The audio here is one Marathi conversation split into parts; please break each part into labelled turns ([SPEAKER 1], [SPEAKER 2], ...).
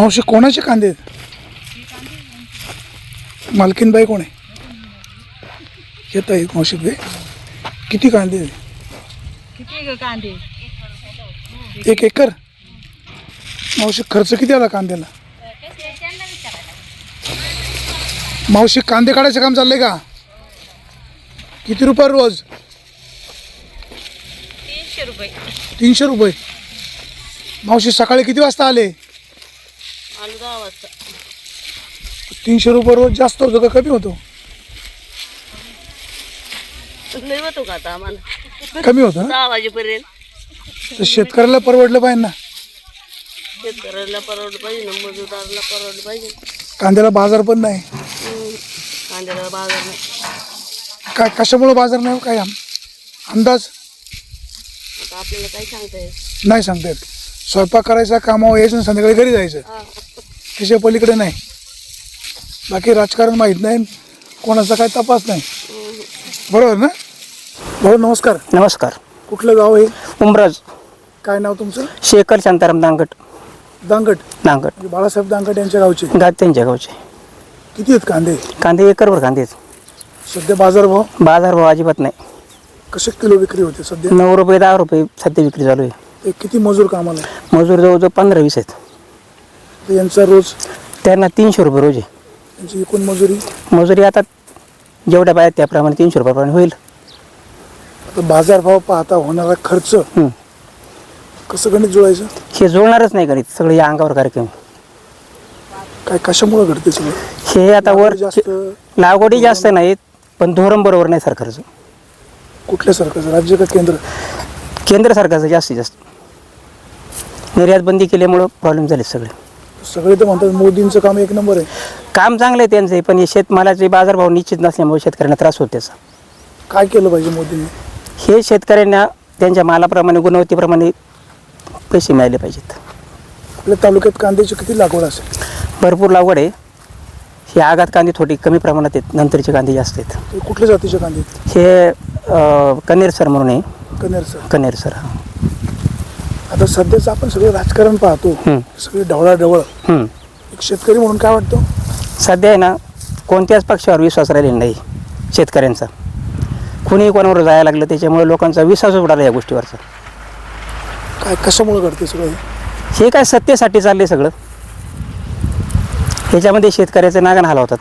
[SPEAKER 1] मावशी कोणाचे कांदे आहेत? मालकीनबाई कोण आहे? येत आहे मावशी बाई. किती कांदे आहेत?
[SPEAKER 2] किती कांदे?
[SPEAKER 1] एक एकर? मावशी खर्च किती आला कांद्याला? मावशी कांदे काढायचं काम चाललंय का? किती रुपये रोज?
[SPEAKER 2] तीनशे रुपये.
[SPEAKER 1] तीनशे रुपये. मावशी सकाळी किती वाजता आले? तीनशे रुपये रोज जास्त होतो का कमी होतो?
[SPEAKER 2] लय होतो का आता आम्हाला?
[SPEAKER 1] कमी होतं ना
[SPEAKER 2] दहा वाजेपर्यंत.
[SPEAKER 1] तर शेतकऱ्याला परवडलं पाहिजे ना.
[SPEAKER 2] शेतकऱ्याला परवडलं पाहिजे ना मजुराला परवडलं पाहिजे.
[SPEAKER 1] कांद्याला बाजार पण नाही.
[SPEAKER 2] हम्म. कांद्याला बाजार नाही.
[SPEAKER 1] काय कशामुळे बाजार नाही हो? काय आम- अंदाज?
[SPEAKER 2] आता आपल्याला काही सांगता
[SPEAKER 1] नाही सांगता येत. स्वयंपाक करायचा कामावर यायचं आणि संध्याकाळी घरी जायचं.
[SPEAKER 2] हा.
[SPEAKER 1] त्याच्या पलीकडे नाही. बाकी राजकारण माहीत नाही कोणाचा काय तपास नाही. बरोबर ना? भाऊ नमस्कार.
[SPEAKER 3] नमस्कार.
[SPEAKER 1] कुठलं गाव आहे
[SPEAKER 3] उमराज.
[SPEAKER 1] काय नाव तुमचं?
[SPEAKER 3] शेखर शांताराम दांगट.
[SPEAKER 1] दांगट.
[SPEAKER 3] दांगट.
[SPEAKER 1] म्हणजे बाळासाहेब दांगट यांच्या गावचे?
[SPEAKER 3] गात त्यांच्या गावचे.
[SPEAKER 1] किती आहेत कांदे?
[SPEAKER 3] कांदे एकरवर कांदे आहेत.
[SPEAKER 1] सध्या बाजारभाव
[SPEAKER 3] बाजार भाव अजिबात नाही.
[SPEAKER 1] कसे किलो विक्री होते सध्या?
[SPEAKER 3] नऊ रुपये दहा रुपये सध्या विक्री चालू आहे.
[SPEAKER 1] ते किती मजूर कामाला? आहे?
[SPEAKER 3] मजूर जवळजवळ पंधरा वीस आहेत.
[SPEAKER 1] यांचा रोज
[SPEAKER 3] त्यांना तीनशे रुपये रोज आहे.
[SPEAKER 1] यांची एकूण मजुरी?
[SPEAKER 3] मजुरी आता जेवढ्या पाहिजे त्याप्रमाणे तीनशे रुपयाप्रमाणे होईल.
[SPEAKER 1] आता बाजारभाव पाहता होणारा खर्च
[SPEAKER 3] हं.
[SPEAKER 1] कसं गणित जुळायचं?
[SPEAKER 3] हे जुळणारच नाही गणित सगळं या अंगावर कार्यक्रम
[SPEAKER 1] काय कशामुळे घडते सगळं?
[SPEAKER 3] हे आता वर
[SPEAKER 1] जास्त?
[SPEAKER 3] लागवडी जास्त नाहीत पण धोरण बरोबर नाही सरकारचं.
[SPEAKER 1] कुठल्या सरकारचं? राज्य का केंद्र?
[SPEAKER 3] केंद्र सरकारचं जास्तीत जास्त. निर्यात बंदी केल्यामुळं प्रॉब्लेम झाले सगळे.
[SPEAKER 1] सगळे तर म्हणतात मोदींचं काम एक नंबर आहे.
[SPEAKER 3] काम चांगलं आहे त्यांचं पण हे शेतमालाचे बाजारभाव निश्चित नसल्यामुळे शेतकऱ्यांना त्रास होतो त्याचा.
[SPEAKER 1] काय केलं पाहिजे मोदींनी?
[SPEAKER 3] हे शेतकऱ्यांना त्यांच्या मालाप्रमाणे गुणवत्तेप्रमाणे पैसे मिळाले पाहिजेत.
[SPEAKER 1] आपल्या तालुक्यात कांद्याची किती लागवड असेल?
[SPEAKER 3] भरपूर लागवड आहे. ही आगात कांदे थोडी कमी प्रमाणात आहेत नंतरचे कांदे जास्त आहेत.
[SPEAKER 1] ते कुठल्या जातीचे कांदे आहेत?
[SPEAKER 3] हे अं, कन्हेर सर म्हणून आहे.
[SPEAKER 1] कन्हेर सर
[SPEAKER 3] कन्हेर सर
[SPEAKER 1] आता सध्याचं आपण सगळं राजकारण पाहतो. सगळी ढवळाढवळ. एक शेतकरी म्हणून काय वाटतं?
[SPEAKER 3] सध्या आहे ना कोणत्याच पक्षावर विश्वास राहिलेला नाही शेतकऱ्यांचा. कुणीही कोणावर जायला लागलं त्याच्यामुळे लोकांचा विश्वास उडाला या गोष्टीवरचा.
[SPEAKER 1] काय कशामुळे घडते सगळं हे?
[SPEAKER 3] काय सत्तेसाठी चाललंय सगळं? ह्याच्यामध्ये शेतकऱ्याचे नागण हलवतात.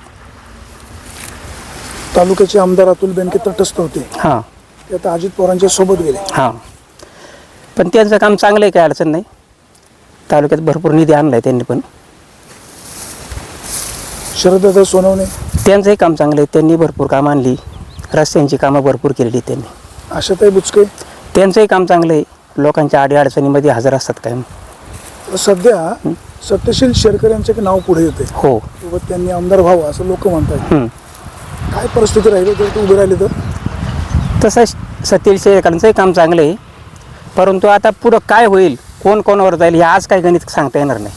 [SPEAKER 1] तालुक्याचे आमदार अतुल बेनके तटस्थ होते.
[SPEAKER 3] हां.
[SPEAKER 1] ते आता अजित पवारांच्या सोबत गेले.
[SPEAKER 3] हां. पण त्यांचं काम चांगलं आहे काय अडचण नाही. तालुक्यात भरपूर निधी आणला आहे त्यांनी पण.
[SPEAKER 1] शरददादा सोनवणे.
[SPEAKER 3] त्यांचंही काम चांगलं आहे त्यांनी भरपूर कामं आणली. रस्त्यांची कामं भरपूर केलेली त्यांनी.
[SPEAKER 1] आशाताई बुचके.
[SPEAKER 3] त्यांचंही काम चांगलं आहे. लोकांच्या अडीअडचणीमध्ये हजर असतात कायम.
[SPEAKER 1] आता सध्या सत्यशील शेरकर यांचं एक नाव पुढे येते
[SPEAKER 3] हो.
[SPEAKER 1] त्यांनी आमदार व्हावं असं लोक म्हणतात.
[SPEAKER 3] हं.
[SPEAKER 1] काय परिस्थिती राहिली? जर ते उभे राहिले तर?
[SPEAKER 3] तसं सतील शेळकरांचंही काम चांगलं आहे. परंतु आता पुढं काय होईल कोण कोणावर जाईल हे आज काय गणित सांगता येणार नाही.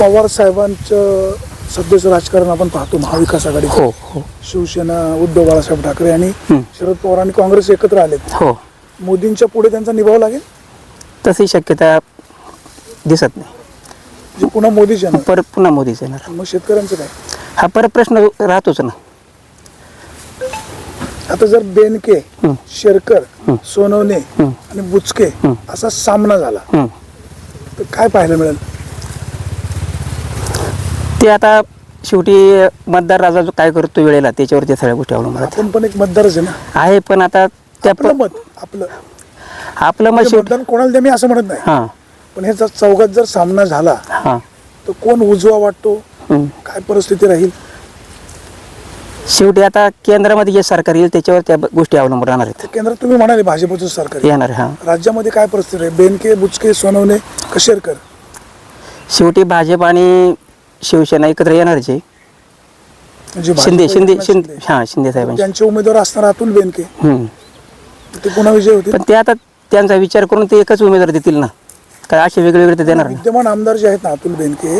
[SPEAKER 1] पवार साहेबांचं सध्याचं राजकारण आपण पाहतो महाविकास आघाडी
[SPEAKER 3] हो हो.
[SPEAKER 1] शिवसेना उद्धव बाळासाहेब ठाकरे आणि
[SPEAKER 3] हं.
[SPEAKER 1] शरद पवार आणि काँग्रेस एकत्र आलेत.
[SPEAKER 3] हो.
[SPEAKER 1] मोदींच्या पुढे त्यांचा निभाव लागेल?
[SPEAKER 3] तशी शक्यता दिसत नाही.
[SPEAKER 1] जे पुन्हा मोदीच येणार.
[SPEAKER 3] परत पुन्हा मोदीच येणार.
[SPEAKER 1] मग शेतकऱ्यांचं काय?
[SPEAKER 3] हा परत प्रश्न राहतोच ना.
[SPEAKER 1] आता जर बेनके
[SPEAKER 3] हं.
[SPEAKER 1] शेरकर
[SPEAKER 3] हं.
[SPEAKER 1] सोनवणे
[SPEAKER 3] हं.
[SPEAKER 1] आणि बुचके
[SPEAKER 3] हं.
[SPEAKER 1] असा सामना झाला
[SPEAKER 3] हं.
[SPEAKER 1] तर काय पाहायला मिळेल
[SPEAKER 3] ते आता शेवटी मतदार राजा जो काय करतो वेळेला त्याच्यावरती सगळ्या गोष्टी अवलंबून.
[SPEAKER 1] आपण पण एक मतदारच आहे ना
[SPEAKER 3] आहे पण आता त्या
[SPEAKER 1] आपलं मत आपलं
[SPEAKER 3] आपलं मत
[SPEAKER 1] म्हणजे
[SPEAKER 3] शेवटी
[SPEAKER 1] मतदान कोणाला द्या मी असं म्हणत नाही
[SPEAKER 3] हां
[SPEAKER 1] पण ह्याचा चौघात जर सामना झाला
[SPEAKER 3] हां
[SPEAKER 1] तर कोण उजवा वाटतो
[SPEAKER 3] हं.
[SPEAKER 1] काय परिस्थिती राहील
[SPEAKER 3] शेवटी आता केंद्रामध्ये जे सरकार येईल त्याच्यावर त्या गोष्टी अवलंबून राहणार आहेत.
[SPEAKER 1] केंद्रात तुम्ही म्हणाले भाजपचं सरकार. आहे.
[SPEAKER 3] येणार हां.
[SPEAKER 1] राज्यामध्ये काय परिस्थिती आहे? बेनके बुचके सोनवणे कशेरकर.
[SPEAKER 3] शेवटी भाजप आणि शिवसेना एकत्र येणारच आहे
[SPEAKER 1] म्हणजे
[SPEAKER 3] शिंदे
[SPEAKER 1] भाजप
[SPEAKER 3] शिंदे
[SPEAKER 1] एकनाथ
[SPEAKER 3] शिंदे हां शिंदे साहेबांचे.
[SPEAKER 1] त्यांचे उमेदवार असणार अतुल बेनके. ते पुन्हा विजय होतील?
[SPEAKER 3] पण ते आता त्यांचा विचार करून ते एकच उमेदवार देतील ना. काय असे वेगळे वेगळे ते देणार
[SPEAKER 1] विद्यमान आमदार जे आहेत ना अतुल बेनके.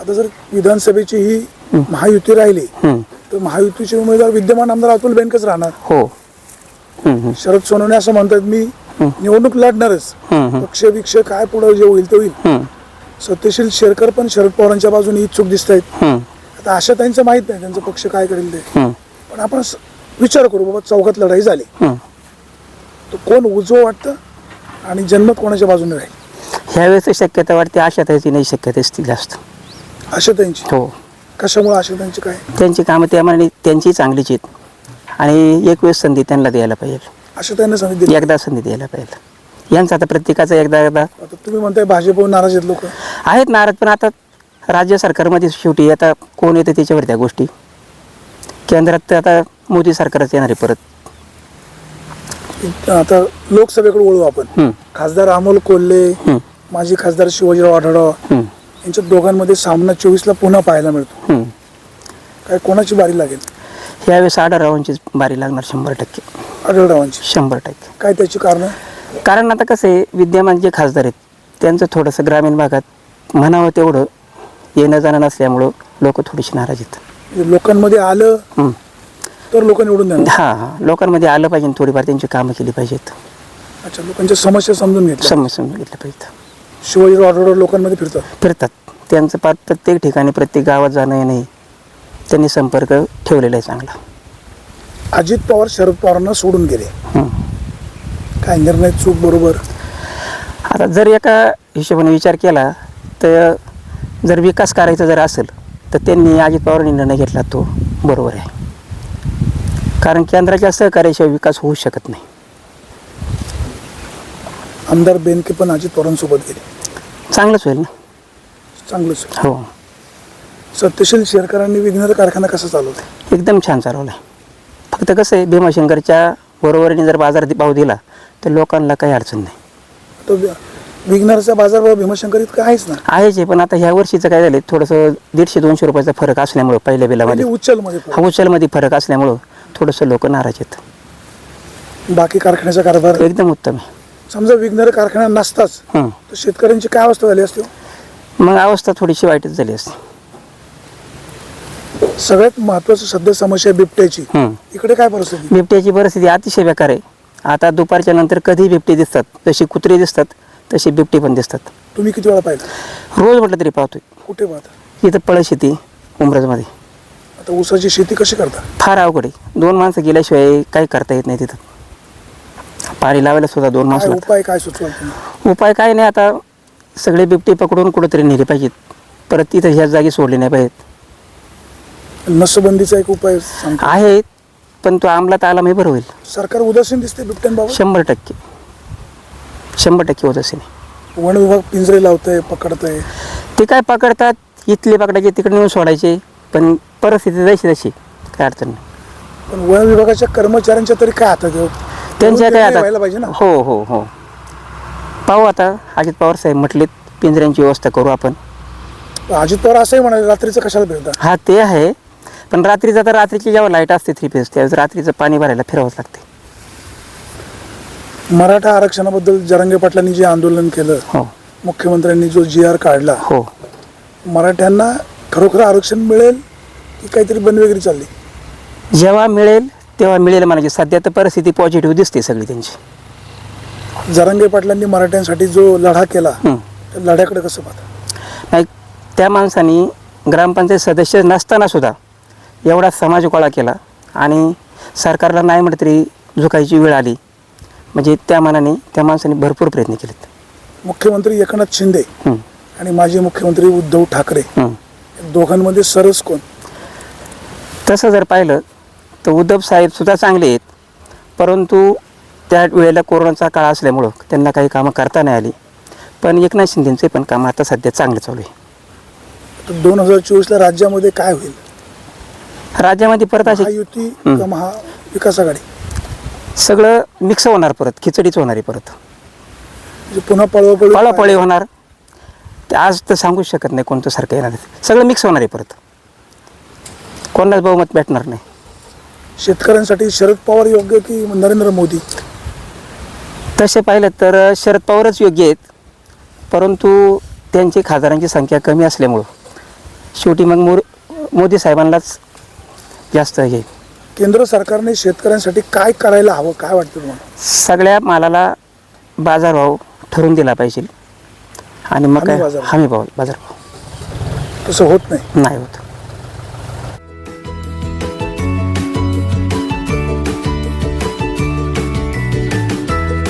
[SPEAKER 1] आता जर विधानसभेची ही महायुती राहिली. तर महायुतीचे उमेदवार विद्यमान आमदार अतुल बेनकेच राहणार
[SPEAKER 3] हो.
[SPEAKER 1] शरद सोनवणे असं म्हणतात मी निवडणूक लढणारच. पक्ष विक्ष काय पुढे जे होईल ते होईल. सत्यशील शेरकर पण शरद पवारांच्या बाजूने इच्छुक दिसत आहेत
[SPEAKER 3] हं.
[SPEAKER 1] आता अशा त्यांचं माहीत नाही त्यांचा पक्ष काय करेल ते. पण आपण विचार करू बाबा चौकात लढाई झाली. तर कोण उजवं वाटतं आणि जन्मत कोणाच्या बाजूने राहील
[SPEAKER 3] ह्यावेळेस शक्यता वाटते आशाताईची नाही शक्यता असते जास्त
[SPEAKER 1] अशा त्यांची
[SPEAKER 3] हो
[SPEAKER 1] कशामुळे अशा त्यांची काय?
[SPEAKER 3] त्यांची कामं त्यामाने त्यांची चांगलीच आहेत. आणि एक वेळेस संधी त्यांना द्यायला पाहिजे.
[SPEAKER 1] अशा त्यांना सांगितलं
[SPEAKER 3] एकदा संधी द्यायला पाहिजे. यांचं आता प्रत्येकाचं एकदा एकदा
[SPEAKER 1] आता तुम्ही म्हणताय भाजपवर नाराज आहेत लोक.
[SPEAKER 3] आहेत नाराज पण आता राज्य सरकारमध्ये शेवटी आता कोण येतं त्याच्यावर त्या गोष्टी. केंद्रात तर आता मोदी सरकारच येणार आहे परत.
[SPEAKER 1] आता लोकसभेकडे वळू आपण.
[SPEAKER 3] हं,
[SPEAKER 1] खासदार अमोल कोल्हे
[SPEAKER 3] हं,
[SPEAKER 1] माजी खासदार शिवाजीराव आढळराव.
[SPEAKER 3] हं,
[SPEAKER 1] यांच्या दोघांमध्ये सामना चोवीसला पुन्हा पाहायला मिळतो. काय कोणाची बारी लागेल?
[SPEAKER 3] यावेळेस आढळरावांचीच बारी लागणार शंभर टक्के.
[SPEAKER 1] आढळरावांची
[SPEAKER 3] शंभर टक्के.
[SPEAKER 1] काय त्याची कारण?
[SPEAKER 3] कारण आता कसं आहे विद्यमान जे खासदार आहेत त्यांचं थोडंसं ग्रामीण भागात म्हणावं तेवढं येणं जाणं नसल्यामुळं लोक थोडीशी नाराज आहेत.
[SPEAKER 1] म्हणजे लोकांमध्ये आलं
[SPEAKER 3] हं.
[SPEAKER 1] तर लोक निवडून देणार
[SPEAKER 3] हां हां. लोकांमध्ये आलं पाहिजे आणि थोडीफार त्यांची कामं केली पाहिजेत.
[SPEAKER 1] अच्छा लोकांच्या समस्या समजून घेतल्या.
[SPEAKER 3] समजून घेतलं पाहिजे
[SPEAKER 1] शिवाजीराव आढळराव लोकांमध्ये फिरतात.
[SPEAKER 3] फिरतात. त्यांचं पार प्रत्येक ठिकाणी प्रत्येक गावात जाणं येणं त्यांनी संपर्क ठेवलेला आहे चांगला.
[SPEAKER 1] अजित पवार शरद पवारांना सोडून गेले.
[SPEAKER 3] हं.
[SPEAKER 1] काय निर्णय चूक बरोबर?
[SPEAKER 3] आता जर एका हिशोबाने विचार केला तर जर विकास करायचा जर असेल तर त्यांनी अजित पवारांनी निर्णय घेतला तो बरोबर आहे. कारण केंद्राच्या सहकार्याशिवाय विकास होऊ शकत नाही.
[SPEAKER 1] आमदार बेनके पण अजित पवारांसोबत गेले.
[SPEAKER 3] चांगलंच होईल ना?
[SPEAKER 1] चांगलंच
[SPEAKER 3] हो.
[SPEAKER 1] सत्यशील शेरकरांनी विघ्नर कारखाना कसा चालवला?
[SPEAKER 3] एकदम छान चालवलं. फक्त कसं आहे भीमाशंकरच्या बरोबरीने जर बाजार भाव दिला तर लोकांना काही अडचण नाही.
[SPEAKER 1] तो वि- विघ्नरचा बाजारभाव भीमाशंकर इतका आहेच ना?
[SPEAKER 3] आहेच आहे पण आता ह्या वर्षीचं काय झालं थोडंसं दीडशे दोनशे रुपयाचा फरक असल्यामुळं पहिल्या बिलामध्ये.
[SPEAKER 1] पहिले उच्चलमध्ये
[SPEAKER 3] हा उचलमध्ये फरक असल्यामुळं थोडंसं लोक नाराज आहेत.
[SPEAKER 1] बाकी कारखान्याचा कारभार?
[SPEAKER 3] एकदम उत्तम आहे.
[SPEAKER 1] समजा विघ्नर कारखाना नसताच
[SPEAKER 3] हं.
[SPEAKER 1] तर शेतकऱ्यांची काय अवस्था झाली असते हो?
[SPEAKER 3] मग अवस्था थोडीशी वाईटच झाली असते.
[SPEAKER 1] सगळ्यात महत्वाचं सध्या समस्या आहे बिबट्याची.
[SPEAKER 3] हं.
[SPEAKER 1] इकडे काय परिस्थिती?
[SPEAKER 3] बिबट्याची परिस्थिती अतिशय बेकार आहे. आता दुपारच्या नंतर कधी बिबटे दिसतात? जशी कुत्रे दिसतात तशी बिबटे पण दिसतात.
[SPEAKER 1] तुम्ही किती वेळा पाहिलं?
[SPEAKER 3] रोज म्हटलं तरी पाहतोय.
[SPEAKER 1] कुठे पाहता?
[SPEAKER 3] इथं पळस शेती उमरजमध्ये.
[SPEAKER 1] आता ऊसाची शेती कशी करता?
[SPEAKER 3] फार अवघड आहे. दोन माणसं गेल्याशिवाय काही करता येत नाही तिथं. पाणी लावायला सुद्धा दोन माणसं
[SPEAKER 1] काय
[SPEAKER 3] लागतात.
[SPEAKER 1] उपाय काय सुचवाल तुम्ही?
[SPEAKER 3] उपाय काय नाही आता सगळे बिबटे पकडून कुठंतरी नेले पाहिजेत. परत तिथं ह्या जागी सोडले नाही पाहिजेत.
[SPEAKER 1] नसबंदीचा एक उपाय सांगतो.
[SPEAKER 3] आहेत पण तो अंमलात आला नाही बरं होईल.
[SPEAKER 1] सरकार उदासीन दिसते बिबट्यांबाबत?
[SPEAKER 3] शंभर टक्के. शंभर टक्के होत असेल
[SPEAKER 1] वन विभाग पिंजरे लावतंय पकडतंय.
[SPEAKER 3] ते काय पकडतात इथले पकडायचे तिकडे नेऊन सोडायचे पण परिस्थिती जशी तशी काय अडचण नाही.
[SPEAKER 1] पण वन विभागाच्या कर्मचाऱ्यांच्या तरी काय हातात आहे?
[SPEAKER 3] त्यांच्या काय
[SPEAKER 1] व्हायला पाहिजे
[SPEAKER 3] आता
[SPEAKER 1] ना.
[SPEAKER 3] हो हो हो. पाहू आता अजित पवार साहेब म्हटलेत पिंजऱ्यांची व्यवस्था करू आपण.
[SPEAKER 1] अजित पवार असंही म्हणाले रात्रीचं कशाला फिरता
[SPEAKER 3] हा ते आहे. पण रात्रीचं तर रात्रीची जेव्हा लाइट असते थ्री फेज त्यावेळेस रात्रीचं पाणी भरायला फिरवावंच लागते.
[SPEAKER 1] मराठा आरक्षणाबद्दल जरांगे पाटलांनी जे आंदोलन केलं
[SPEAKER 3] हो.
[SPEAKER 1] मुख्यमंत्र्यांनी जो जी आर काढला
[SPEAKER 3] हो.
[SPEAKER 1] मराठ्यांना खरोखर आरक्षण मिळेल की काहीतरी बनवेगिरी चालली?
[SPEAKER 3] जेव्हा मिळेल तेव्हा मिळेल म्हणायची सध्या तर परिस्थिती पॉझिटिव्ह दिसते सगळी त्यांची.
[SPEAKER 1] जरांगे पाटलांनी मराठ्यांसाठी जो लढा केला
[SPEAKER 3] हं.
[SPEAKER 1] त्या लढ्याकडे कसं पाहता?
[SPEAKER 3] नाही त्या माणसाने ग्रामपंचायत सदस्य नसताना सुद्धा एवढा समाज गोळा केला आणि सरकारला नाही म्हटलं तरी झुकायची वेळ आली. म्हणजे त्या मानाने त्या माणसाने भरपूर प्रयत्न केलेत.
[SPEAKER 1] मुख्यमंत्री एकनाथ शिंदे
[SPEAKER 3] हं,
[SPEAKER 1] आणि माजी मुख्यमंत्री उद्धव ठाकरे
[SPEAKER 3] हं.
[SPEAKER 1] दोघांमध्ये सरस कोण?
[SPEAKER 3] तसं जर पाहिलं तर उद्धव साहेब सुद्धा चांगले आहेत. परंतु त्या वेळेला कोरोनाचा काळ असल्यामुळं त्यांना काही कामं करता नाही आली. पण एकनाथ शिंदेचे पण कामं आता सध्या चांगलं चालू आहे.
[SPEAKER 1] दोन हजार चोवीसला राज्यामध्ये काय होईल?
[SPEAKER 3] राज्यामध्ये परत हं.
[SPEAKER 1] का महाविकास आघाडी?
[SPEAKER 3] सगळं मिक्स होणार परत खिचडीच होणार आहे परत.
[SPEAKER 1] म्हणजे पुन्हा पळवापळी
[SPEAKER 3] पळापळी होणार. ते आज तर सांगूच शकत नाही कोणतं सारखं येणार. सगळं मिक्स होणार आहे परत. कोणालाच बहुमत भेटणार नाही.
[SPEAKER 1] शेतकऱ्यांसाठी शरद पवार योग्य की नरेंद्र मोदी?
[SPEAKER 3] तसे पाहिलं तर शरद पवारच योग्य आहेत. परंतु त्यांची खासदारांची संख्या कमी असल्यामुळं शेवटी मग मोर मोदी साहेबांनाच जास्त हे
[SPEAKER 1] केंद्र सरकारने शेतकऱ्यांसाठी काय करायला हवं काय वाटतं तुम्हाला?
[SPEAKER 3] सगळ्या मालाला बाजारभाव ठरवून दिला पाहिजे. आणि मग
[SPEAKER 1] हमी
[SPEAKER 3] काय. हमी भाव बाजारभाव.
[SPEAKER 1] तसं होत नाही.
[SPEAKER 3] नाही होत.